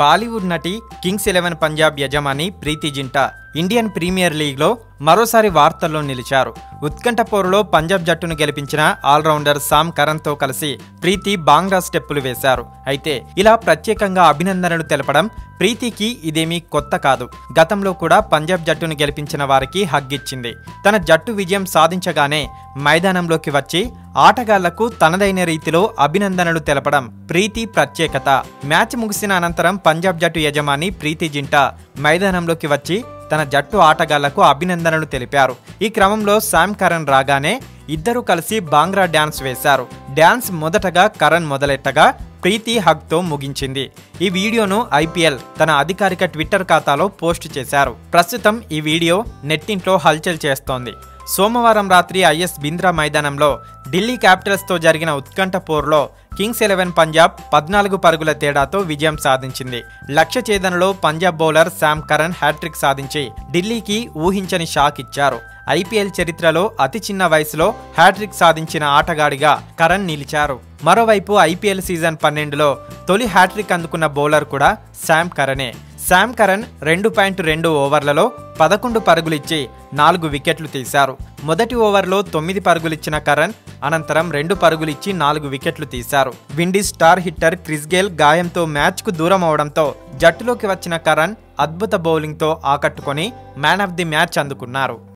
బాలీవుడ్ నటి Kings eleven Punjab యజమాని ప్రీతి Zinta Indian premier లీగ్లో మరోసారి వార్తల్లో నిలిచారు. ఉత్కంఠ పోరులో పంజాబ్ జట్టును గెలిపించిన ఆల్రౌండర్ సామ్ కరణ్తో కలిసి ప్రీతి బాంగ్రా స్టెప్పులు వేశారు. అయితే ఇలా ప్రత్యేకంగా అభినందనలు తెలపడం ప్రీతికి ఇదేమీ కొత్త కాదు. గతంలో కూడా పంజాబ్ జట్టును గెలిపించిన వారికి హగ్గిచ్చింది. తన జట్టు విజయం సాధించగానే మైదానంలోకి వచ్చి ఆటగాళ్ళకు తనదైన రీతిలో అభినందనలు తెలపడం ప్రీతి ప్రత్యేకత. మ్యాచ్ ముగిసిన అనంతరం పంజాబ్ జట్టు యజమాని ప్రీతి జింటా మైదానంలోకి వచ్చి తన జట్టు ఆటగాళ్ళకు అభినందనలు తెలిపారు. ఈ క్రమంలో శామ్ కరణ్ రాగానే ఇద్దరు కలిసి బాంగ్రా డ్యాన్స్ వేశారు. డ్యాన్స్ మొదటగా కరణ్ మొదలెట్టగా ప్రీతి హగ్తో ముగించింది. ఈ వీడియోను ఐపీఎల్ తన అధికారిక ట్విట్టర్ ఖాతాలో పోస్ట్ చేశారు. ప్రస్తుతం ఈ వీడియో నెట్టింట్లో హల్చల్ చేస్తోంది. సోమవారం రాత్రి ఐఎస్ బింద్రా మైదానంలో ఢిల్లీ క్యాపిటల్స్తో జరిగిన ఉత్కంఠ పోర్లో కింగ్స్ ఎలెవెన్ పంజాబ్ పద్నాలుగు పరుగుల తేడాతో విజయం సాధించింది. లక్ష్య ఛేదనలో Punjab bowler Sam Curran hat trick సాధించి ఢిల్లీకి ఊహించని షాక్ ఇచ్చారు. ఐపీఎల్ చరిత్రలో అతి చిన్న వయసులో హ్యాట్రిక్ సాధించిన ఆటగాడిగా కరణ్ నిలిచారు. మరోవైపు ఐపీఎల్ సీజన్ పన్నెండులో తొలి హ్యాట్రిక్ అందుకున్న బౌలర్ కూడా శామ్ కరణే. శామ్ కరణ్ రెండు పాయింట్ రెండు ఓవర్లలో పదకొండు పరుగులిచ్చి నాలుగు వికెట్లు తీశారు. మొదటి ఓవర్లో తొమ్మిది పరుగులిచ్చిన కరణ్ అనంతరం రెండు పరుగులిచ్చి నాలుగు వికెట్లు తీశారు. Windies star hitter Chris Gayle గాయంతో మ్యాచ్కు దూరం అవడంతో జట్టులోకి వచ్చిన కరణ్ అద్భుత బౌలింగ్తో ఆకట్టుకొని మ్యాన్ ఆఫ్ ది మ్యాచ్ అందుకున్నారు.